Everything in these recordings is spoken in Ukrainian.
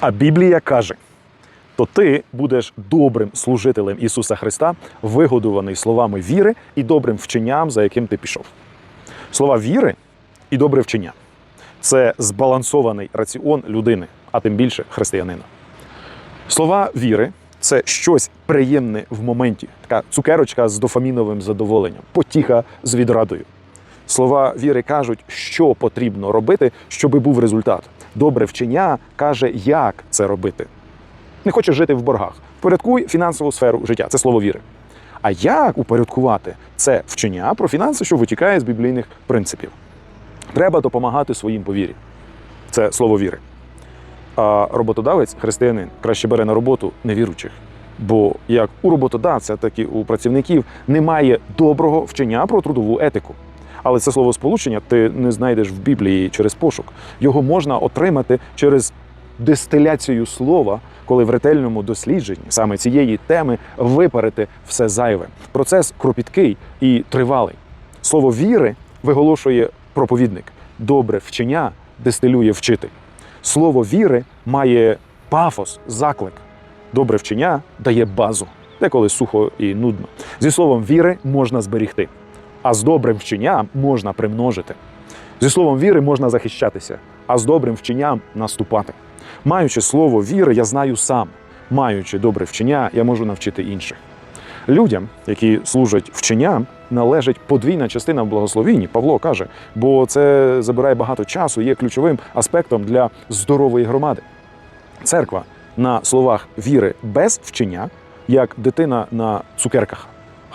А Біблія каже: то ти будеш добрим служителем Ісуса Христа, вигодуваний словами віри і добрим вченням, за яким ти пішов. Слова віри і добре вчення це збалансований раціон людини, а тим більше християнина. Слова віри це щось приємне в моменті, така цукерочка з дофаміновим задоволенням, потіха з відрадою. Слова віри кажуть, що потрібно робити, щоб був результат. Добре вчення каже, як це робити. Не хочеш жити в боргах. Порядкуй фінансову сферу життя. Це слово віри. А як упорядкувати це вчення про фінанси, що витікає з біблійних принципів? Треба допомагати своїм по вірі. Це слово віри. А роботодавець, християнин, краще бере на роботу невіручих. Бо як у роботодавця, так і у працівників немає доброго вчення про трудову етику. Але це слово сполучення ти не знайдеш в Біблії через пошук. Його можна отримати через дистиляцію слова, коли в ретельному дослідженні саме цієї теми випарити все зайве. Процес кропіткий і тривалий. Слово віри виголошує проповідник. Добре вчення дистилює вчитель. Слово віри має пафос, заклик. Добре вчення дає базу, деколи сухо і нудно. Зі словом віри можна зберігти, а з добрим вченням можна примножити. Зі словом віри можна захищатися, а з добрим вченням наступати. Маючи слово віри, я знаю сам. Маючи добре вчення, я можу навчити інших. Людям, які служать вченням, належить подвійна частина в благословінні. Павло каже, бо це забирає багато часу, є ключовим аспектом для здорової громади. Церква на словах віри без вчення, як дитина на цукерках,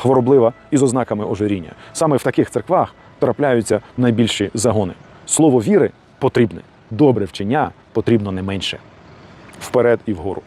хвороблива і з ознаками ожиріння. Саме в таких церквах трапляються найбільші загони. Слово віри потрібне, добре вчення потрібно не менше. Вперед і вгору.